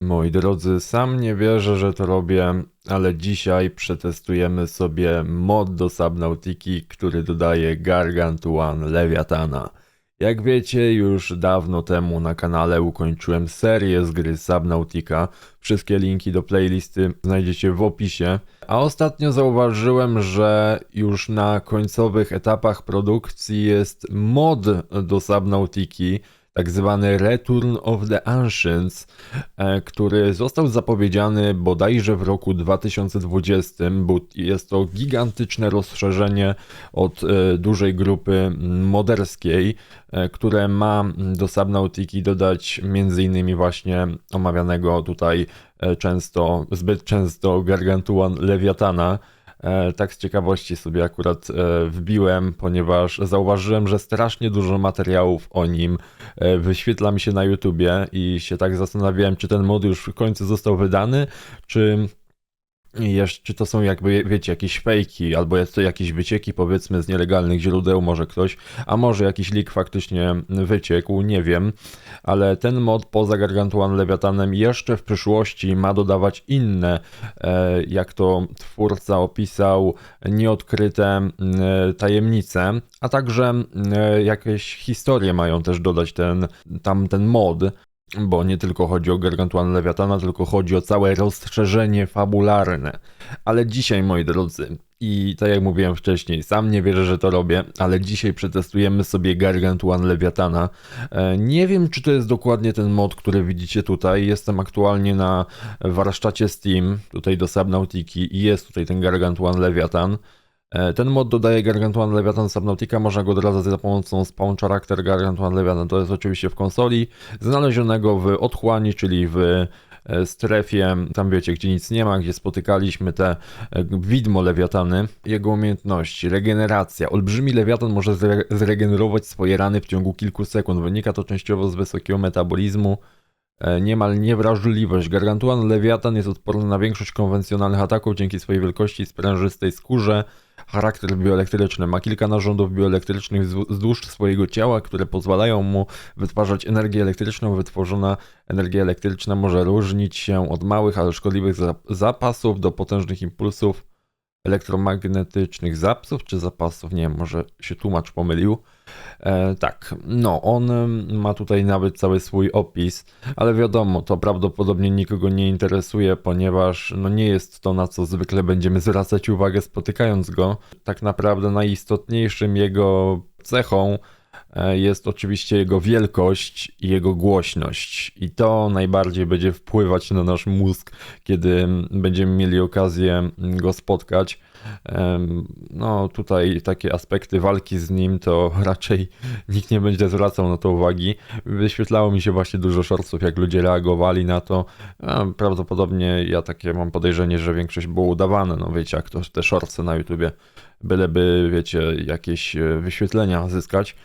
Moi drodzy, sam nie wierzę, że to robię, ale dzisiaj przetestujemy sobie mod do Subnautiki, który dodaje Gargantuan Leviatana. Jak wiecie, już dawno temu na kanale ukończyłem serię z gry Subnautica. Wszystkie linki do playlisty znajdziecie w opisie. A ostatnio zauważyłem, że już na końcowych etapach produkcji jest mod do Subnautiki, tak zwany Return of the Ancients, e, który został zapowiedziany bodajże w roku 2020, bo jest to gigantyczne rozszerzenie od e, dużej grupy moderskiej, e, które ma do Subnautiki dodać m.in. właśnie omawianego tutaj często, zbyt często Gargantuan Leviatana, E, tak z ciekawości sobie akurat e, wbiłem, ponieważ zauważyłem, że strasznie dużo materiałów o nim e, wyświetla mi się na YouTubie i się tak zastanawiałem, czy ten mod już w końcu został wydany, czy jeszcze, czy to są jakby, wiecie, jakieś fejki, albo jest to jakieś wycieki, powiedzmy, z nielegalnych źródeł, może ktoś, a może jakiś lik faktycznie wyciekł, nie wiem, ale ten mod poza Gargantuan Leviatanem jeszcze w przyszłości ma dodawać inne, e, jak to twórca opisał, nieodkryte e, tajemnice, a także e, jakieś historie mają też dodać ten, tam ten mod, bo nie tylko chodzi o Gargantuan Leviatana, tylko chodzi o całe rozszerzenie fabularne. Ale dzisiaj, moi drodzy, i tak jak mówiłem wcześniej, sam nie wierzę, że to robię, ale dzisiaj przetestujemy sobie Gargantuan Leviatana. E, nie wiem, czy to jest dokładnie ten mod, który widzicie tutaj. Jestem aktualnie na warsztacie Steam, tutaj do Subnautiki i jest tutaj ten Gargantuan Leviatan. E, ten mod dodaje Gargantuan Leviathan Subnautica, można go odradzać za pomocą Spawn Character Gargantuan Leviathan. To jest oczywiście w konsoli, znalezionego w otchłani, czyli w e, strefie, tam wiecie, gdzie nic nie ma, gdzie spotykaliśmy te e, widmo lewiatany. Jego umiejętności, regeneracja. Olbrzymi lewiatan może zregenerować swoje rany w ciągu kilku sekund. Wynika to częściowo z wysokiego metabolizmu. Niemal niewrażliwość. Gargantuan lewiatan jest odporny na większość konwencjonalnych ataków dzięki swojej wielkości i sprężystej skórze charakter bioelektryczny. Ma kilka narządów bioelektrycznych wzdłuż swojego ciała, które pozwalają mu wytwarzać energię elektryczną. Wytworzona energia elektryczna może różnić się od małych, ale szkodliwych zapasów do potężnych impulsów elektromagnetycznych zapsów czy zapasów, nie wiem, może się tłumacz pomylił. E, tak, no on ma tutaj nawet cały swój opis, ale wiadomo, to prawdopodobnie nikogo nie interesuje, ponieważ no nie jest to na co zwykle będziemy zwracać uwagę spotykając go. Tak naprawdę najistotniejszym jego cechą jest oczywiście jego wielkość i jego głośność. I to najbardziej będzie wpływać na nasz mózg, kiedy będziemy mieli okazję go spotkać. No, tutaj takie aspekty walki z nim to raczej nikt nie będzie zwracał na to uwagi. Wyświetlało mi się właśnie dużo shortsów, jak ludzie reagowali na to. Prawdopodobnie ja takie mam podejrzenie, że większość było udawane. No wiecie, jak to te shortsy na YouTubie, byleby, wiecie, jakieś e, wyświetlenia zyskać.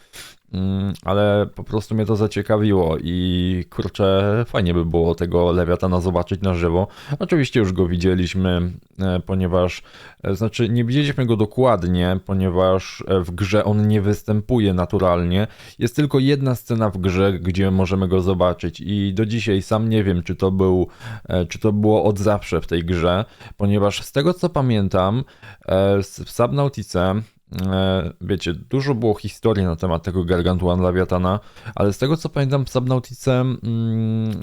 Mm, ale po prostu mnie to zaciekawiło i kurczę, fajnie by było tego Lewiatana zobaczyć na żywo. Oczywiście już go widzieliśmy, e, ponieważ, e, znaczy nie widzieliśmy go dokładnie, ponieważ e, w grze on nie występuje naturalnie. Jest tylko jedna scena w grze, gdzie możemy go zobaczyć i do dzisiaj sam nie wiem, czy to był, czy to było od zawsze w tej grze, ponieważ z tego co pamiętam, w Subnautice wiecie, dużo było historii na temat tego Gargantuan Leviatana, ale z tego co pamiętam w Subnautice mm,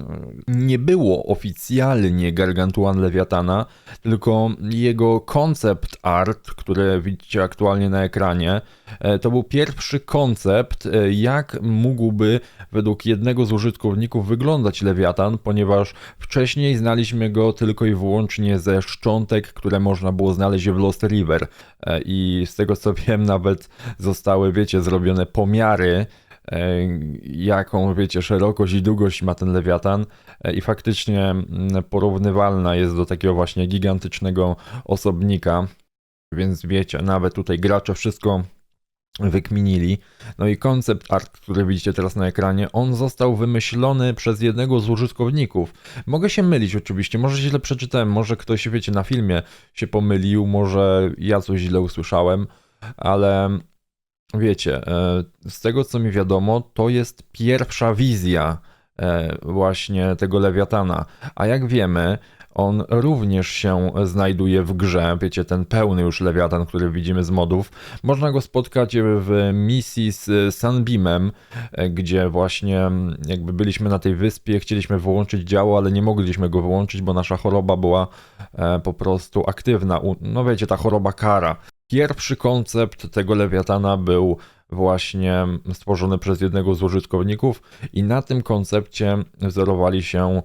nie było oficjalnie Gargantuan Leviatana, tylko jego koncept art, który widzicie aktualnie na ekranie, e, to był pierwszy koncept, e, jak mógłby według jednego z użytkowników wyglądać Lewiatan, ponieważ wcześniej znaliśmy go tylko i wyłącznie ze szczątek, które można było znaleźć w Lost River. I z tego co wiem, nawet zostały, wiecie, zrobione pomiary, e, jaką, wiecie, szerokość i długość ma ten lewiatan. E, i faktycznie mm, porównywalna jest do takiego właśnie gigantycznego osobnika, więc wiecie, nawet tutaj gracze wszystko wykminili. No i koncept art, który widzicie teraz na ekranie, on został wymyślony przez jednego z użytkowników. Mogę się mylić oczywiście, może źle przeczytałem, może ktoś, wiecie, na filmie się pomylił, może ja coś źle usłyszałem, ale wiecie, e, z tego co mi wiadomo, to jest pierwsza wizja e, właśnie tego Lewiatana. A jak wiemy, on również się znajduje w grze, wiecie, ten pełny już Lewiatan, który widzimy z modów. Można go spotkać w misji z Sunbeamem, gdzie właśnie jakby byliśmy na tej wyspie, chcieliśmy wyłączyć działo, ale nie mogliśmy go wyłączyć, bo nasza choroba była e, po prostu aktywna. No wiecie, ta choroba kara. Pierwszy koncept tego Lewiatana był właśnie stworzony przez jednego z użytkowników i na tym koncepcie wzorowali się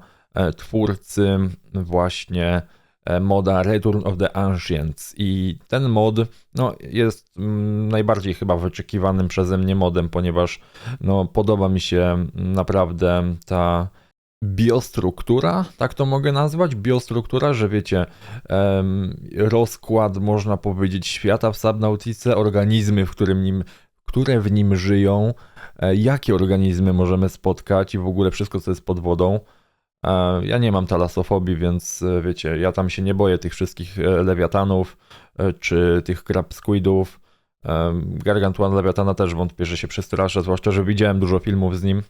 twórcy właśnie e, moda Return of the Ancients i ten mod no, jest mm, najbardziej chyba wyczekiwanym przeze mnie modem, ponieważ no, podoba mi się naprawdę ta biostruktura, tak to mogę nazwać, biostruktura, że wiecie, rozkład, można powiedzieć, świata w Subnautice, organizmy, w którym nim, które w nim żyją, e, jakie organizmy możemy spotkać i w ogóle wszystko, co jest pod wodą. E, Ja nie mam talasofobii, więc e, wiecie, ja tam się nie boję tych wszystkich e, lewiatanów czy tych crab squidów. Gargantuan lewiatana też wątpię, że się przestraszę, zwłaszcza, że widziałem dużo filmów z nim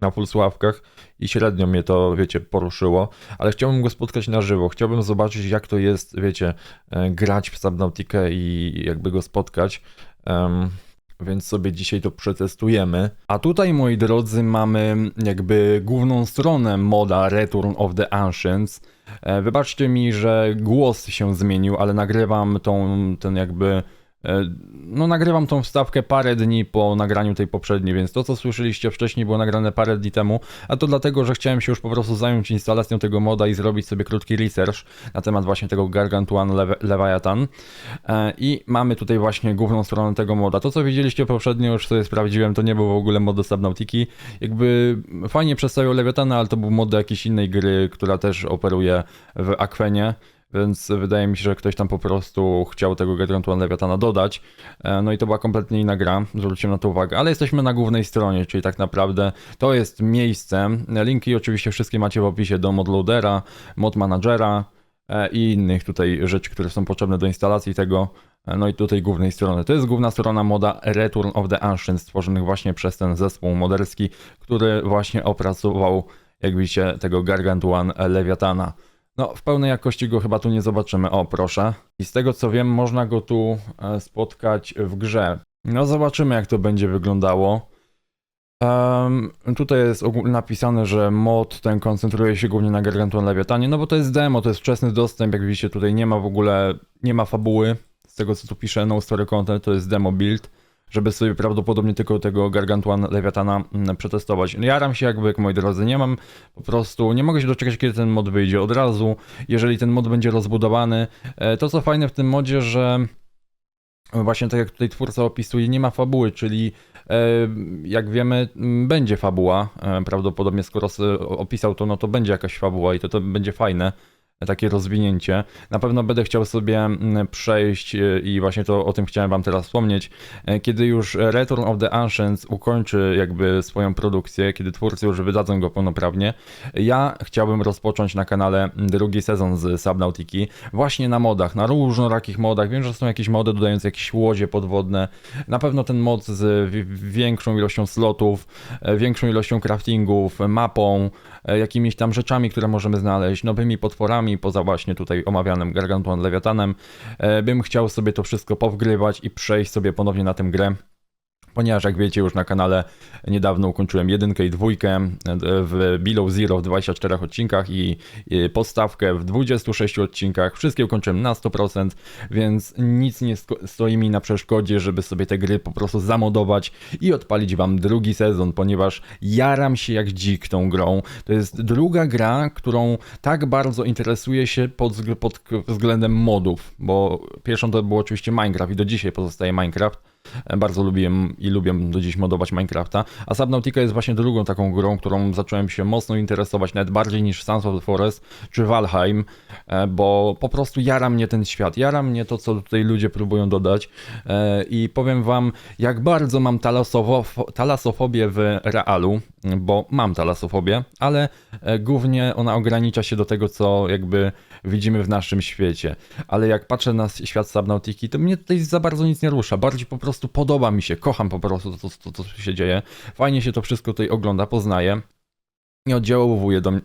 na Pulsławkach i średnio mnie to, wiecie, poruszyło, ale chciałbym go spotkać na żywo. Chciałbym zobaczyć, jak to jest, wiecie, grać w Subnautikę i jakby go spotkać. Em, więc sobie dzisiaj to przetestujemy. A tutaj, moi drodzy, mamy jakby główną stronę moda Return of the Ancients. E, Wybaczcie mi, że głos się zmienił, ale nagrywam tą, ten jakby No, nagrywam tą wstawkę parę dni po nagraniu tej poprzedniej, więc to, co słyszeliście wcześniej, było nagrane parę dni temu, a to dlatego, że chciałem się już po prostu zająć instalacją tego moda i zrobić sobie krótki research na temat właśnie tego Gargantuan Lev- Leviathan. E, I mamy tutaj właśnie główną stronę tego moda. To, co widzieliście poprzednio, już sobie sprawdziłem, to nie był w ogóle mod do Subnautiki. Jakby fajnie przedstawiał Leviathana, ale to był mod do jakiejś innej gry, która też operuje w Aquenie. Więc wydaje mi się, że ktoś tam po prostu chciał tego Gargantuan Leviathana dodać. E, No i to była kompletnie inna gra, zwróćcie na to uwagę. Ale jesteśmy na głównej stronie, czyli tak naprawdę to jest miejsce. Linki oczywiście wszystkie macie w opisie do modloadera, mod managera e, i innych tutaj rzeczy, które są potrzebne do instalacji tego. E, No i tutaj głównej strony. To jest główna strona moda Return of the Ancients, stworzonych właśnie przez ten zespół moderski, który właśnie opracował, jak widzicie, tego Gargantuan Leviathana. No, w pełnej jakości go chyba tu nie zobaczymy. O, proszę. I z tego co wiem, można go tu e, spotkać w grze. No, zobaczymy, jak to będzie wyglądało. Em, tutaj jest napisane, że mod ten koncentruje się głównie na Gargantuan Leviathanie, no bo to jest demo, to jest wczesny dostęp, jak widzicie tutaj nie ma w ogóle, nie ma fabuły, z tego co tu pisze, no story content, to jest demo build, żeby sobie prawdopodobnie tylko tego Gargantuan Leviathana mm, przetestować. No, Jaram się jakby, jak moi drodzy, nie mam po prostu, nie mogę się doczekać, kiedy ten mod wyjdzie od razu, jeżeli ten mod będzie rozbudowany. E, To co fajne w tym modzie, że właśnie tak jak tutaj twórca opisuje, nie ma fabuły, czyli e, jak wiemy, m, będzie fabuła. E, Prawdopodobnie skoro opisał to, no to będzie jakaś fabuła i to, to będzie fajne. Takie rozwinięcie. Na pewno będę chciał sobie mm, przejść e, i właśnie to o tym chciałem Wam teraz wspomnieć. E, Kiedy już Return of the Ancients ukończy jakby swoją produkcję, kiedy twórcy już wydadzą go pełnoprawnie, ja chciałbym rozpocząć na kanale drugi sezon z Subnautiki właśnie na modach, na różnorakich modach. Wiem, że są jakieś mody dodające jakieś łodzie podwodne. Na pewno ten mod z wi- większą ilością slotów, e, większą ilością craftingów, mapą, jakimiś tam rzeczami, które możemy znaleźć, nowymi potworami, poza właśnie tutaj omawianym Gargantuan Leviathanem. E, Bym chciał sobie to wszystko powgrywać i przejść sobie ponownie na tę grę. Ponieważ jak wiecie już na kanale niedawno ukończyłem jedynkę i dwójkę w Below Zero w 24 odcinkach i podstawkę w 26 odcinkach. Wszystkie ukończyłem na 100%, więc nic nie stoi mi na przeszkodzie, żeby sobie te gry po prostu zamodować i odpalić wam drugi sezon, ponieważ jaram się jak dzik tą grą. To jest druga gra, którą tak bardzo interesuję się pod, pod względem modów, bo pierwszą to był oczywiście Minecraft i do dzisiaj pozostaje Minecraft. Bardzo lubiłem i lubię do dziś modować Minecrafta. A Subnautica jest właśnie drugą taką grą, którą zacząłem się mocno interesować, nawet bardziej niż Sons of the Forest czy Valheim, e, bo po prostu jara mnie ten świat, jara mnie to, co tutaj ludzie próbują dodać. E, I powiem wam, jak bardzo mam talasofobię w realu, bo mam talasofobię, ale e, głównie ona ogranicza się do tego, co jakby widzimy w naszym świecie. Ale jak patrzę na świat Subnautiki, to mnie tutaj za bardzo nic nie rusza. Bardziej po prostu podoba mi się, kocham po prostu to, co się dzieje. Fajnie się to wszystko tutaj ogląda, poznaję. nie oddziałuje do mnie.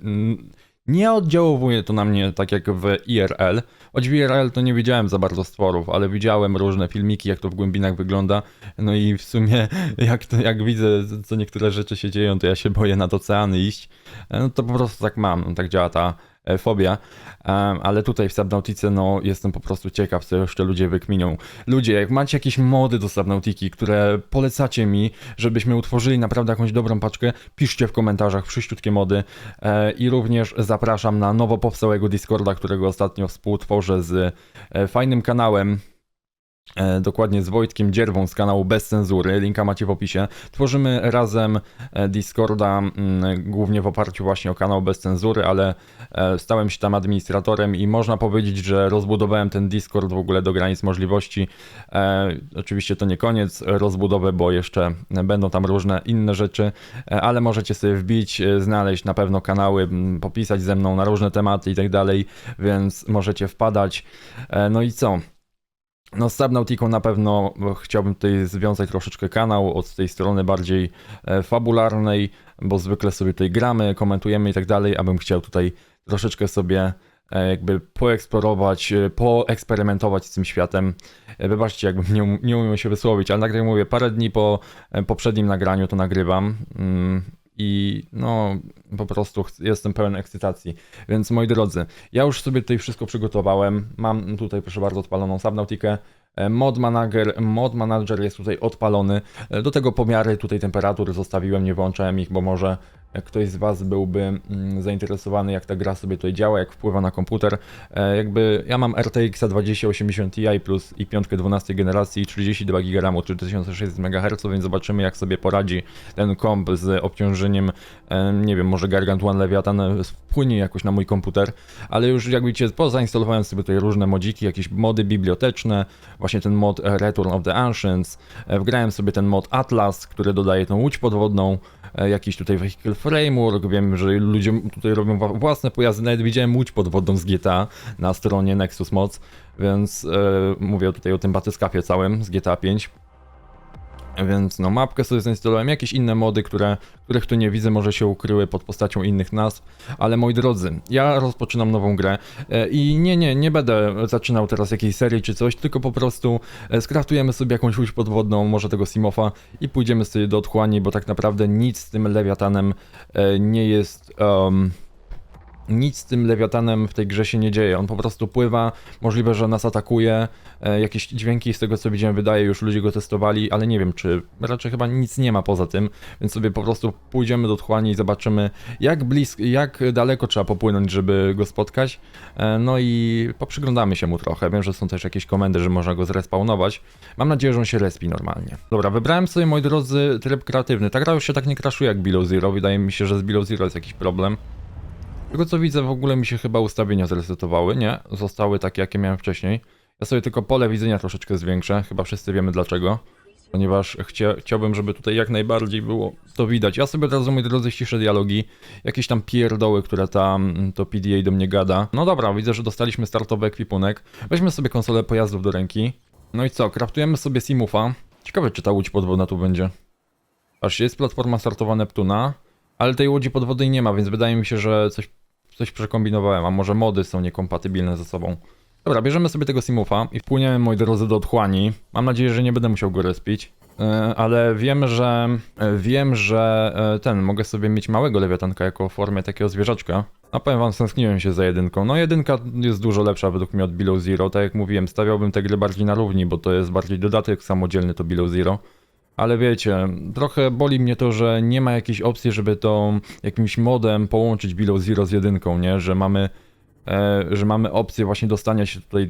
Nie oddziałuje to na mnie tak jak w IRL. Choć w IRL to nie widziałem za bardzo stworów, ale widziałem różne filmiki, jak to w głębinach wygląda. No i w sumie, jak, to, jak widzę, co niektóre rzeczy się dzieją, to ja się boję nad oceany iść. No to po prostu tak mam, no, tak działa ta e, fobia. Em, ale tutaj w Subnautice, no jestem po prostu ciekaw, co jeszcze ludzie wykminią. Ludzie, jak macie jakieś mody do Subnautiki, które polecacie mi, żebyśmy utworzyli naprawdę jakąś dobrą paczkę, piszcie w komentarzach wszyściutkie mody. E, I również zapraszam na nowo powstałego Discorda, którego ostatnio współtworzę z e, fajnym kanałem. E, dokładnie z Wojtkiem Dzierwą z kanału Bez Cenzury, linka macie w opisie. Tworzymy razem e, Discorda, mm, głównie w oparciu właśnie o kanał Bez Cenzury, ale e, stałem się tam administratorem i można powiedzieć, że rozbudowałem ten Discord w ogóle do granic możliwości. Oczywiście to nie koniec rozbudowy, bo jeszcze będą tam różne inne rzeczy, ale możecie sobie wbić, znaleźć na pewno kanały, popisać ze mną na różne tematy i tak dalej, więc możecie wpadać. No i co? No z Subnautiką na pewno chciałbym tutaj związać troszeczkę kanał od tej strony bardziej e, fabularnej, bo zwykle sobie tutaj gramy, komentujemy i tak dalej, abym chciał tutaj troszeczkę sobie e, jakby poeksplorować, e, poeksperymentować z tym światem. Wybaczcie, jakbym nie, um- nie umiem się wysłowić, ale jak mówię, parę dni po poprzednim nagraniu to nagrywam mm, i no po prostu jestem pełen ekscytacji. Więc moi drodzy, ja już sobie tutaj wszystko przygotowałem. Mam tutaj, proszę bardzo, odpaloną Subnautikę. E, Mod manager, mod manager jest tutaj odpalony. E, Do tego pomiary tutaj temperatur zostawiłem, nie włączałem ich, bo może e, ktoś z Was byłby mm, zainteresowany, jak ta gra sobie tutaj działa, jak wpływa na komputer. E, Jakby ja mam RTX 2080 Ti plus i 5 12 generacji, 32 GB, 3600 MHz, więc zobaczymy, jak sobie poradzi ten komp z obciążeniem. e, Nie wiem, może Gargantuan Leviathan e, wpłynie jakoś na mój komputer, ale już jak widzicie, pozainstalowałem sobie tutaj różne modziki, jakieś mody biblioteczne, właśnie ten mod Return of the Ancients, wgrałem sobie ten mod Atlas, który dodaje tą łódź podwodną, jakiś tutaj Vehicle Framework, wiem, że ludzie tutaj robią własne pojazdy, nawet widziałem łódź podwodną z GTA na stronie Nexus Mods, więc e, mówię tutaj o tym batyskafie całym z GTA 5. Więc no, mapkę sobie zainstalowałem, jakieś inne mody, które, których tu nie widzę, może się ukryły pod postacią innych nazw, ale moi drodzy, ja rozpoczynam nową grę e, i nie, nie, nie będę zaczynał teraz jakiejś serii czy coś, tylko po prostu e, skraftujemy sobie jakąś łódź podwodną, może tego Simofa i pójdziemy sobie do otchłani, bo tak naprawdę nic z tym lewiatanem e, nie jest... em, nic z tym lewiatanem w tej grze się nie dzieje. On po prostu pływa, możliwe, że nas atakuje. E, jakieś dźwięki z tego co widziałem wydaje, już ludzie go testowali, ale nie wiem czy raczej chyba nic nie ma poza tym, więc sobie po prostu pójdziemy do otchłani i zobaczymy jak blisko, jak daleko trzeba popłynąć, żeby go spotkać. E, no i poprzyglądamy się mu trochę. Wiem, że są też jakieś komendy, że można go zrespawnować. Mam nadzieję, że on się respi normalnie. Dobra, wybrałem sobie, moi drodzy, tryb kreatywny. Ta gra już się tak nie crashuje jak Below Zero. Wydaje mi się, że z Below Zero jest jakiś problem. Tego co widzę, w ogóle mi się chyba ustawienia zresetowały, nie? Zostały takie, jakie miałem wcześniej. Ja sobie tylko pole widzenia troszeczkę zwiększę, chyba wszyscy wiemy dlaczego. Ponieważ chcia, chciałbym, żeby tutaj jak najbardziej było to widać. Ja sobie od razu, moi drodzy, ściszę dialogi. Jakieś tam pierdoły, które tam mm, to PDA do mnie gada. No dobra, widzę, że dostaliśmy startowy ekwipunek. Weźmy sobie konsolę pojazdów do ręki. No i co, kraftujemy sobie Simufa. Ciekawe, czy ta łódź podwodna tu będzie. Aż jest platforma startowa Neptuna, ale tej łodzi podwodnej nie ma, więc wydaje mi się, że coś, coś przekombinowałem, a może mody są niekompatybilne ze sobą. Dobra, bierzemy sobie tego Simufa i wpłyniemy, moi drodzy, do otchłani. Mam nadzieję, że nie będę musiał go respić. E, Ale wiem, że e, wiem, że e, ten, mogę sobie mieć małego lewiatanka jako w formie takiego zwierzaczka. A powiem wam, stęskniłem się za jedynką. No jedynka jest dużo lepsza według mnie od Below Zero. Tak jak mówiłem, stawiałbym te gry bardziej na równi, bo to jest bardziej dodatek samodzielny to Below Zero. Ale wiecie, trochę boli mnie to, że nie ma jakiejś opcji, żeby to jakimś modem połączyć Below Zero z jedynką, nie? Że mamy, e, że mamy opcję właśnie dostania się tutaj.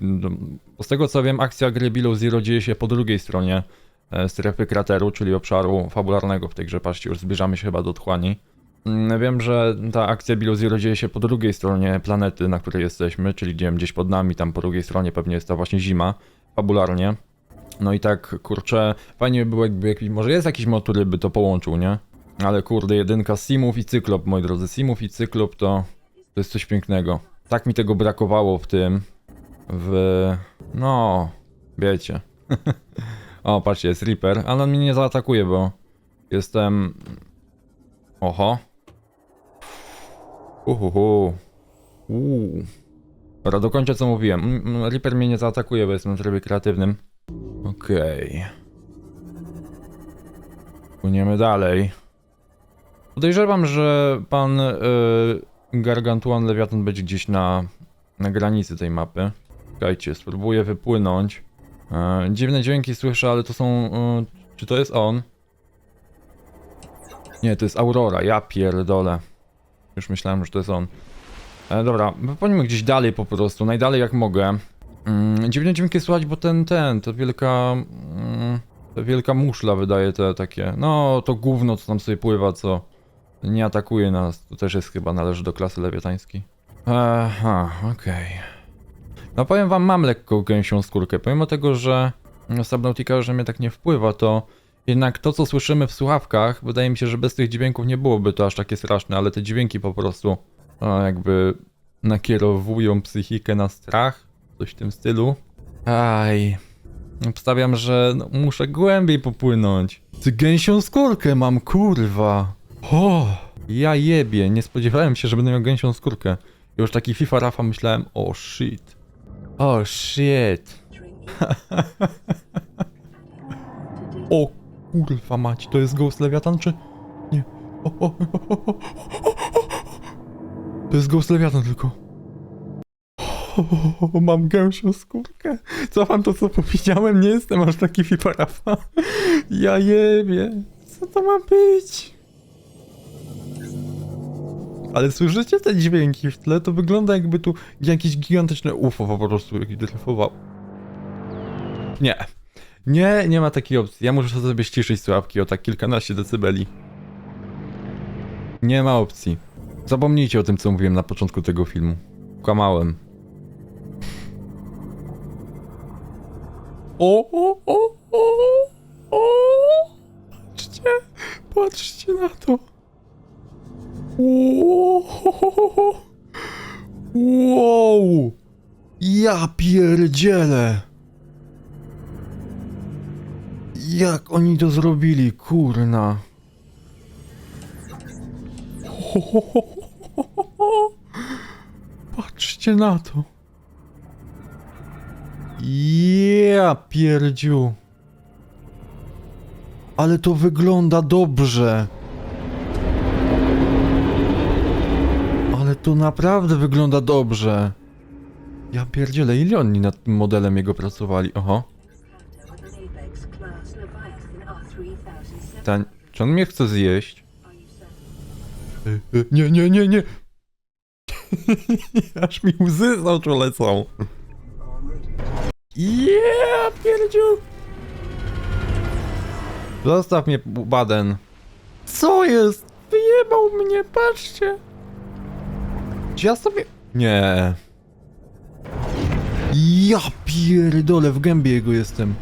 Bo z tego co wiem, akcja gry Below Zero dzieje się po drugiej stronie e, strefy krateru, czyli obszaru fabularnego w tej grze. Patrzcie, już zbliżamy się chyba do otchłani. Mm, Wiem, że ta akcja Below Zero dzieje się po drugiej stronie planety, na której jesteśmy, czyli gdzie- gdzieś pod nami, tam po drugiej stronie pewnie jest ta właśnie zima, fabularnie. No i tak, kurczę, fajnie by było jakby jakiś, może jest jakiś mod, który by to połączył, nie? Ale kurde, jedynka Simów i Cyklop, moi drodzy, Simów i Cyklop to, to jest coś pięknego. Tak mi tego brakowało w tym, w, no, wiecie. o, patrzcie, jest Reaper, ale on mnie nie zaatakuje, bo jestem, oho. Uhuhu. Uuu. Dobra, dokończę co mówiłem. Mm, mm, Reaper mnie nie zaatakuje, bo jestem w trybie kreatywnym. Okej. Płyniemy dalej. Podejrzewam, że pan y, Gargantuan Lewiatan będzie gdzieś na, na granicy tej mapy. Czekajcie, spróbuję wypłynąć. E, dziwne dźwięki słyszę, ale to są... y, czy to jest on? Nie, to jest Aurora, ja pierdolę. Już myślałem, że to jest on. E, dobra, wypłyniemy gdzieś dalej po prostu, najdalej jak mogę. Mm, dziwne dźwięki słychać, bo ten, ten, to wielka... Mm, ta wielka muszla wydaje te takie... No, to gówno, co tam sobie pływa, co nie atakuje nas. To też jest chyba, należy do klasy lewiatańskiej. Aha, okej. No powiem wam, mam lekko gęsią skórkę. Pomimo tego, że Subnautica, że mnie tak nie wpływa, to jednak to, co słyszymy w słuchawkach, wydaje mi się, że bez tych dźwięków nie byłoby to aż takie straszne, ale te dźwięki po prostu o, jakby nakierowują psychikę na strach, coś w tym stylu. Aj. Obstawiam, że no, muszę głębiej popłynąć. Ty gęsią skórkę mam, kurwa. O, ja jebie, nie spodziewałem się, że będę miał gęsią skórkę. Już taki FIFA Rafa myślałem, o shit. O shit. o kurwa mać, to jest Ghost Leviathan czy... Nie. To jest Ghost Leviathan tylko. Mam gęsią skórkę. Cofam to, co powiedziałem, nie jestem aż taki FIFA Rafa. Ja jebie. Co to ma być? Ale słyszycie te dźwięki w tle? To wygląda jakby tu jakieś gigantyczne UFO po prostu jakieś dryfowało. Nie. Nie, nie ma takiej opcji. Ja muszę sobie ściszyć sławki o tak kilkanaście decybeli. Nie ma opcji. Zapomnijcie o tym, co mówiłem na początku tego filmu. Kłamałem. O, o, o, o, o! Patrzcie, patrzcie na to. Wow! Wow! Ja pierdzielę! Jak oni to zrobili, kurna? Patrzcie na to. Ja pierdziu. Ale to wygląda dobrze. Ale to naprawdę wygląda dobrze. Ja pierdzielę, ile oni nad tym modelem jego pracowali? Oho. with an Apex class Leviathan R3007. Ten, czy on mnie chce zjeść? Nie, nie, nie, nie. Aż mi łzy z oczu lecą. Yeah, pierdziu. Zostaw mnie, Baden. Co jest? Wyjebał mnie, patrzcie. Czy ja sobie... Nie. Ja pierdolę, w gębie jego jestem.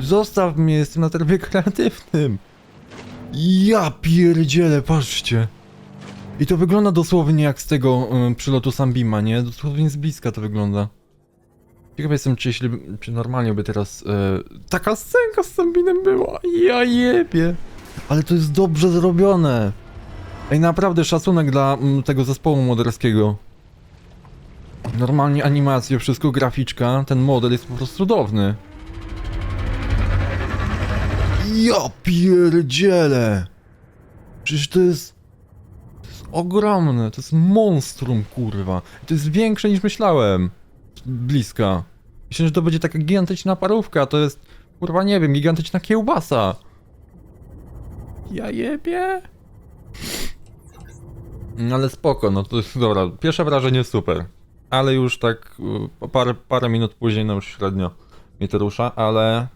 Zostaw mnie, jestem na trybie kreatywnym. Ja pierdzielę, patrzcie. I to wygląda dosłownie jak z tego y, przylotu Sambima, nie? Dosłownie z bliska to wygląda. Ciekaw jestem, czy jeśli, czy normalnie by teraz y, taka scenka z Sambinem była. Ja jebie. Ale to jest dobrze zrobione. Ej, naprawdę szacunek dla mm, tego zespołu moderskiego. Normalnie animacje, wszystko, graficzka, ten model jest po prostu cudowny. Ja pierdzielę! Przecież to jest... To jest ogromne, to jest monstrum, kurwa. To jest większe niż myślałem. Bliska. Myślę, że to będzie taka gigantyczna parówka, to jest... Kurwa, nie wiem, gigantyczna kiełbasa. Ja jebie. No ale spoko, no to jest, dobra, pierwsze wrażenie super. Ale już tak y, parę, parę minut później, no już średnio mnie to rusza, ale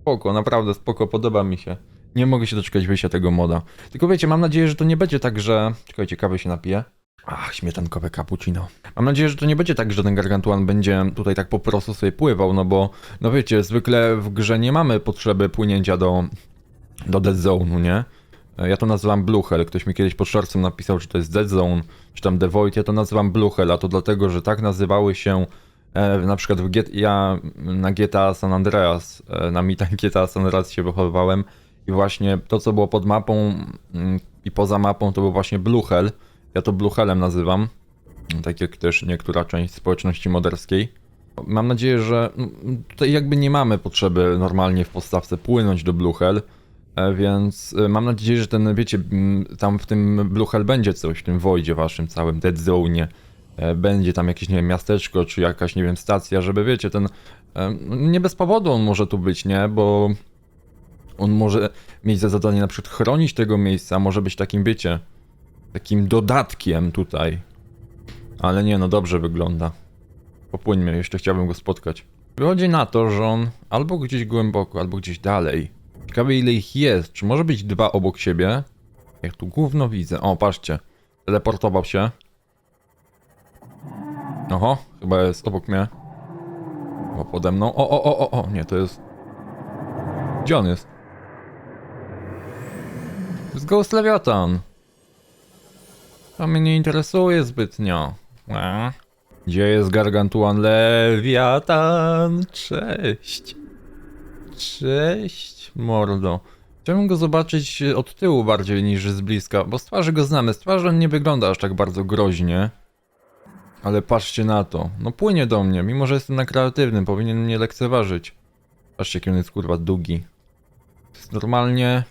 spoko, naprawdę spoko, podoba mi się. Nie mogę się doczekać wyjścia tego moda. Tylko wiecie, mam nadzieję, że to nie będzie tak, że... Czekajcie, kawy się napiję. Ach, śmietankowe cappuccino. Mam nadzieję, że to nie będzie tak, że ten Gargantuan będzie tutaj tak po prostu sobie pływał, no bo, no wiecie, zwykle w grze nie mamy potrzeby płynięcia do, do Dead Zone'u, nie? Ja to nazywam Blue Hell. Ktoś mi kiedyś pod szorcem napisał, że to jest Dead Zone, czy tam The Void. Ja to nazywam Blue Hell, a to dlatego, że tak nazywały się e, na przykład w Get, ja na GTA San Andreas, e, na mitach GTA San Andreas się wychowywałem i właśnie to, co było pod mapą mm, i poza mapą, to był właśnie Blue Hell, Ja to Blue Helem nazywam, tak jak też niektóra część społeczności moderskiej. Mam nadzieję, że mm, tutaj jakby nie mamy potrzeby normalnie w podstawce płynąć do Blue Hell, e, więc e, mam nadzieję, że ten, wiecie, tam w tym Blue Hell będzie coś, w tym Voidzie waszym całym, Dead Zone, e, będzie tam jakieś, nie wiem, miasteczko, czy jakaś, nie wiem, stacja, żeby, wiecie, ten, nie bez powodu on może tu być, nie, bo on może mieć za zadanie na przykład chronić tego miejsca, może być takim, wiecie, takim dodatkiem tutaj. Ale nie, no dobrze wygląda. Popłyńmy, jeszcze chciałbym go spotkać. Wychodzi na to, że on albo gdzieś głęboko, albo gdzieś dalej. Ciekawe ile ich jest. Czy może być dwa obok siebie? Jak tu gówno widzę. O, patrzcie. Teleportował się. Oho, chyba jest obok mnie. Chyba pode mną. O, o, o, o, o, nie, to jest... Gdzie on jest? To jest Ghost Leviathan. To mnie nie interesuje zbytnio. A? Gdzie jest Gargantuan Leviathan? Cześć. Cześć, mordo. Chciałbym go zobaczyć od tyłu bardziej niż z bliska, bo z twarzy go znamy. Z twarzy on nie wygląda aż tak bardzo groźnie. Ale patrzcie na to. No płynie do mnie, mimo że jestem na kreatywnym, powinien mnie lekceważyć. Patrzcie, jaki on jest kurwa długi. To jest normalnie...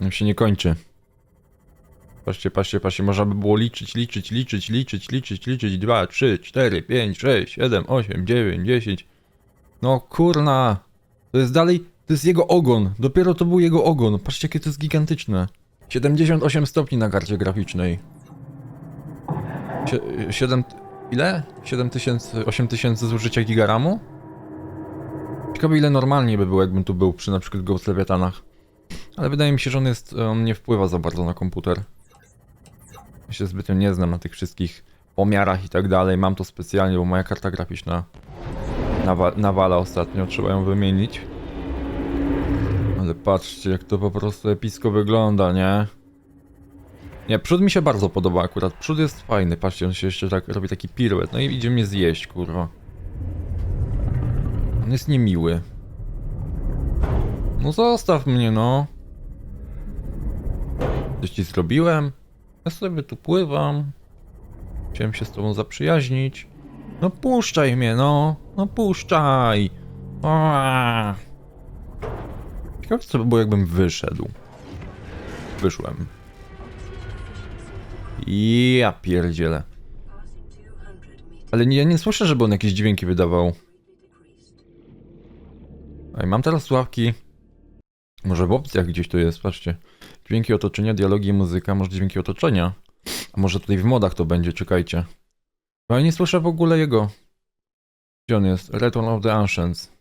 On się nie kończy. Patrzcie, patrzcie, patrzcie, można by było liczyć, liczyć, liczyć, liczyć, liczyć, liczyć. 2, 3, 4, 5, 6, 7, 8, 9, 10. No kurna. To jest dalej, to jest jego ogon. Dopiero to był jego ogon. Patrzcie, jakie to jest gigantyczne. 78 stopni na karcie graficznej. Sie- 7... Ile? 7000, 8000 zużycia gigaramu? Ciekawe ile normalnie by było, jakbym tu był przy na przykład Ghost Leviathanach. Ale wydaje mi się, że on jest, on nie wpływa za bardzo na komputer. Ja się zbytnio nie znam na tych wszystkich pomiarach i tak dalej. Mam to specjalnie, bo moja karta graficzna nawa nawala ostatnio, trzeba ją wymienić. Ale patrzcie, jak to po prostu epicko wygląda, nie? Nie, przód mi się bardzo podoba akurat. Przód jest fajny, patrzcie, on się jeszcze tak robi taki piruet. No i idzie mnie zjeść, kurwa. On jest niemiły. No zostaw mnie, no. Coś ci zrobiłem? Ja sobie tu pływam. Chciałem się z tobą zaprzyjaźnić. No puszczaj mnie, no. No puszczaj. Aaaa. Ciekawe co by było jakbym wyszedł. Wyszłem. Ja pierdzielę. Passing 200 meters. Ale nie, ja nie słyszę, żeby on jakieś dźwięki wydawał. Ej, mam teraz słuchawki. Może w opcjach gdzieś tu jest, patrzcie. Dźwięki otoczenia, dialogi i muzyka, może dźwięki otoczenia. A może tutaj w modach to będzie, czekajcie. Ale nie słyszę w ogóle jego. Gdzie on jest? Return of the Ancients.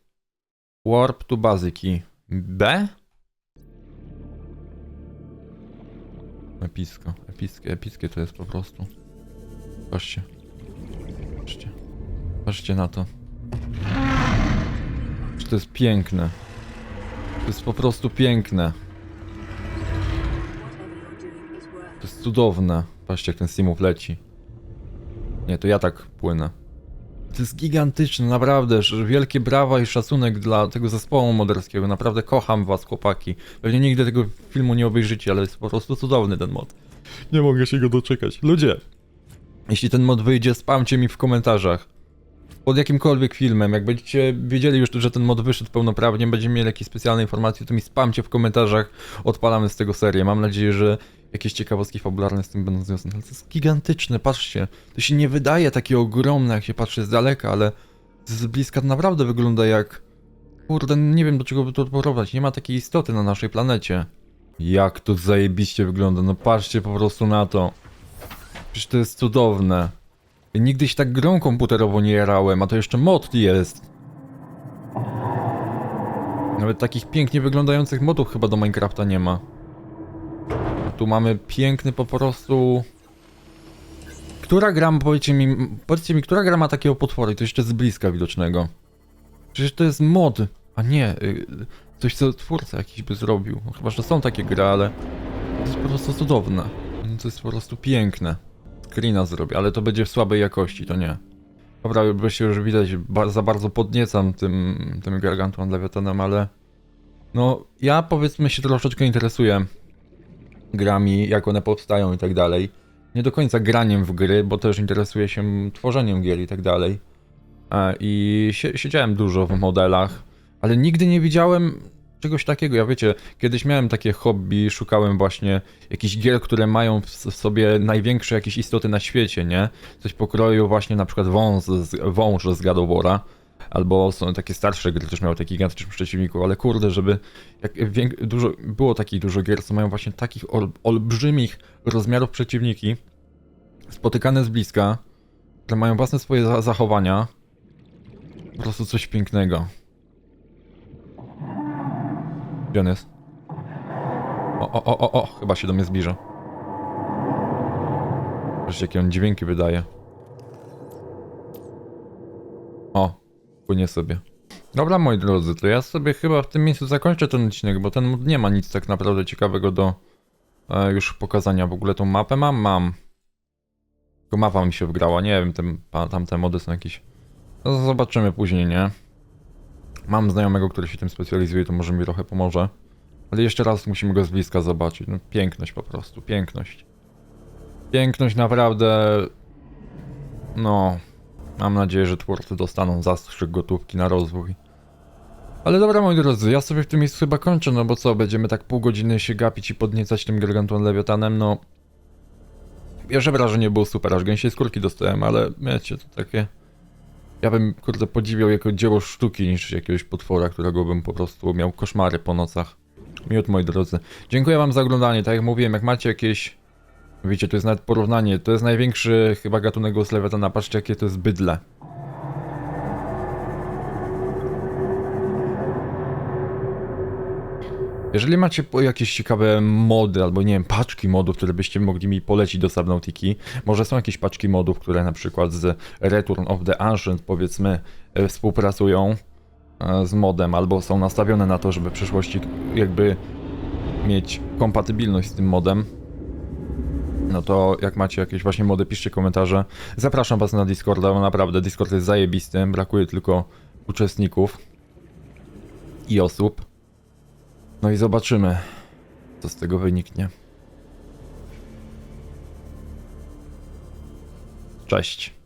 Warp to Basic. B? Epicko, epickie, epickie to jest po prostu. Patrzcie. Patrzcie. Patrzcie na to. Czy to jest piękne. To jest po prostu piękne. Cudowne. Patrzcie jak ten Simów leci. Nie, to ja tak płynę. To jest gigantyczne, naprawdę. Wielkie brawa i szacunek dla tego zespołu moderskiego. Naprawdę kocham was, chłopaki. Pewnie nigdy tego filmu nie obejrzycie, ale jest po prostu cudowny ten mod. Nie mogę się go doczekać. Ludzie, jeśli ten mod wyjdzie, spamcie mi w komentarzach. Pod jakimkolwiek filmem, jak będziecie wiedzieli już, że ten mod wyszedł pełnoprawnie, będziemy mieli jakieś specjalne informacje, to mi spamcie w komentarzach, odpalamy z tego serię. Mam nadzieję, że jakieś ciekawostki fabularne z tym będą związane. Ale to jest gigantyczne, patrzcie. To się nie wydaje takie ogromne, jak się patrzy z daleka, ale z bliska to naprawdę wygląda jak... Kurde, nie wiem do czego by to porównać. Nie ma takiej istoty na naszej planecie. Jak to zajebiście wygląda, no patrzcie po prostu na to. Przecież to jest cudowne. Ja nigdy się tak grą komputerową nie jarałem, a to jeszcze mod jest. Nawet takich pięknie wyglądających modów chyba do Minecrafta nie ma. Tu mamy piękny po prostu... Która gra, powiedzcie mi, powiedzcie mi, która gra ma takiego potwory, to jeszcze z bliska widocznego. Przecież to jest mod, a nie, y, coś co twórca jakiś by zrobił. No, chyba, że są takie gry, ale to jest po prostu cudowne. To jest po prostu piękne. Screena zrobię, ale to będzie w słabej jakości, to nie. Dobra, bo się już widać, ba za bardzo podniecam tym, tym Gargantuan Leviathanem, ale... No, ja powiedzmy się troszeczkę interesuję grami, jak one powstają i tak dalej. nie do końca graniem w gry, bo też interesuję się tworzeniem gier i tak dalej. I sie- siedziałem dużo w modelach, ale nigdy nie widziałem czegoś takiego. Ja wiecie, kiedyś miałem takie hobby, szukałem właśnie jakichś gier, które mają w sobie największe jakieś istoty na świecie, nie? Coś pokroju właśnie na przykład wąż z, wąż z God. Albo są takie starsze gry, też miały takich gigantycznych przeciwników, ale kurde, żeby dużo, było takich dużo gier, co mają właśnie takich ol, olbrzymich rozmiarów przeciwniki, spotykane z bliska, które mają własne swoje za zachowania. Po prostu coś pięknego. Gdzie on jest? O, o, o, o, o, chyba się do mnie zbliża. Zobaczcie, jakie on dźwięki wydaje. O, płynie sobie. Dobra, moi drodzy, to ja sobie chyba w tym miejscu zakończę ten odcinek, bo ten nie ma nic tak naprawdę ciekawego do e, już pokazania. W ogóle tą mapę mam? Mam. Tylko mapa mi się wgrała, nie wiem, te, pa- tamte mody są jakieś... No, zobaczymy później, nie? Mam znajomego, który się tym specjalizuje, to może mi trochę pomoże. Ale jeszcze raz musimy go z bliska zobaczyć. No, piękność po prostu, piękność. Piękność naprawdę... No... Mam nadzieję, że twórcy dostaną zastrzyk gotówki na rozwój. Ale dobra, moi drodzy, ja sobie w tym miejscu chyba kończę, no bo co, będziemy tak pół godziny się gapić i podniecać tym Gargantuan Lewiatanem, no... Pierwsze wrażenie było super, aż gęsiej skórki dostałem, ale wiecie, to takie... Ja bym, kurde, podziwiał jako dzieło sztuki niż jakiegoś potwora, którego bym po prostu miał koszmary po nocach. Miód, moi drodzy. Dziękuję wam za oglądanie, tak jak mówiłem, jak macie jakieś... Wiecie, to jest nawet porównanie, to jest największy chyba gatunek z Lewiatana, patrzcie jakie to jest bydle. Jeżeli macie jakieś ciekawe mody, albo nie wiem, paczki modów, które byście mogli mi polecić do Subnautiki, może są jakieś paczki modów, które na przykład z Return of the Ancient, powiedzmy, e, współpracują e, z modem, albo są nastawione na to, żeby w przyszłości jakby mieć kompatybilność z tym modem, no to jak macie jakieś właśnie mody, piszcie komentarze. Zapraszam was na Discorda, bo naprawdę Discord jest zajebisty, brakuje tylko uczestników i osób. No i zobaczymy, co z tego wyniknie. Cześć.